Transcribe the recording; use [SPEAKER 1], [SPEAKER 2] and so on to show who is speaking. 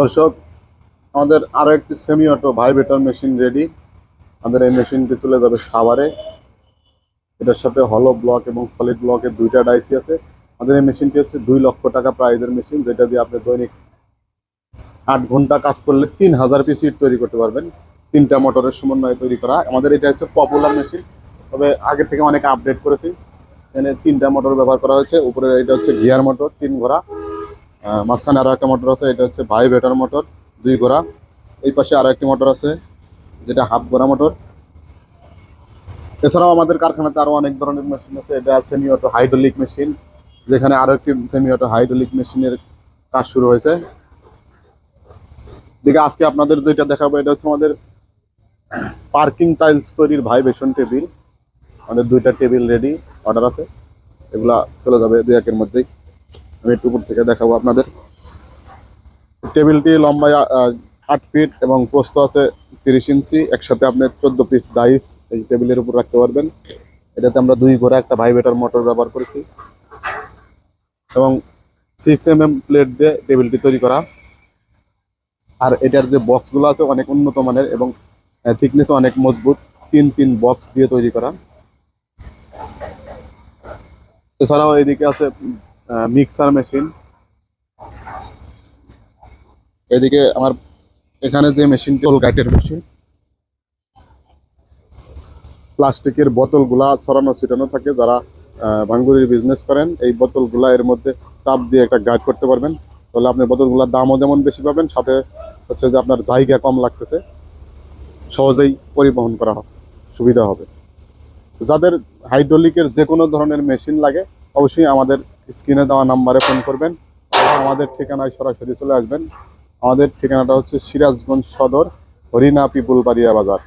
[SPEAKER 1] দর্শক, আমাদের আরও একটি semi auto vibrator machine ready আমাদের এই মেশিনটি চলে যাবে সাভারে। এটার সাথে হলো ব্লক এবং সলিড ব্লকের দুইটা ডাইসি আছে। আমাদের এই মেশিনটি হচ্ছে দুই লক্ষ টাকা প্রাইজের মেশিন যেটা দিয়ে আপনি দৈনিক আট ঘণ্টা কাজ করলে তিন হাজার পিস ইট তৈরি করতে পারবেন। তিনটা মোটরের সমন্বয়ে তৈরি করা। আমাদের এটা হচ্ছে পপুলার মেশিন তবে আগে থেকে অনেক আপডেট করেছি। এখানে তিনটা মোটর ব্যবহার করা হয়েছে। উপরে এটা হচ্ছে গিয়ার মোটর তিন ঘোড়া। মাঝখানে আরও একটা মোটর আছে, এটা হচ্ছে ভাইব্রেটর মোটর, দুই ঘোড়া। এই পাশে আরও একটি মোটর আছে, যেটা হাফ ঘোড়া মোটর। এছাড়াও আমাদের কারখানাতে আরও অনেক ধরনের মেশিন আছে, এটা সেমি অটো হাইড্রোলিক মেশিন যেখানে আরও একটি সেমি অটো হাইড্রোলিক মেশিনের কাজ শুরু হয়েছে। দিকে আজকে আপনাদের যেটা দেখাবো, এটা হচ্ছে আমাদের পার্কিং টাইলস তৈরির ভাইব্রেশন টেবিল। আমাদের দুইটা টেবিল রেডি অর্ডার আছে। এগুলা চলে যাবে দুই একের মধ্যেই। আমি একটু উপর থেকে দেখাবো আপনাদের। টেবিলটি লম্বায় আট ফিট এবং প্রস্থ আছে তিরিশ ইঞ্চি। একসাথে আপনি চোদ্দ পিস ডাইস এই টেবিলের উপর রাখতে পারবেন। এটাতে আমরা দুই ঘোড়া একটা ভাইব্রেটর মোটর ব্যবহার করেছি। এবং সিক্স এম এম প্লেট দিয়ে টেবিলটি তৈরি করা। আর এটার যে বক্সগুলো আছে অনেক উন্নত মানের এবং থিকনেস অনেক মজবুত। তিন তিন বক্স দিয়ে তৈরি করা। এছাড়াও এদিকে আছে মিক্সার মেশিন এদিকে আমার এখানে যে মেশিনটি গাইটের মেশিন প্লাস্টিকের বোতলগুলা ছড়ানো ছিটানো থাকে যারা ভাঙ্গুরির বিজনেস করেন এই বোতলগুলা এর মধ্যে চাপ দিয়ে একটা গাইড করতে পারবেন। তাহলে আপনি বোতলগুলোর দামও যেমন বেশি পাবেন সাথে হচ্ছে যে আপনার জায়গা কম লাগতেছে। সহজেই পরিবহন করা হবে সুবিধা হবে। যাদের হাইড্রোলিকের যে কোনো ধরনের মেশিন লাগে অবশ্যই আমাদের স্ক্রিনে দেওয়া নাম্বারে ফোন করবেন। আমাদের ঠিকানায় সরাসরি চলে আসবেন। আমাদের ঠিকানাটা হচ্ছে সিরাজগঞ্জ সদর, হরিনা পিপুল বাড়িয়া বাজার।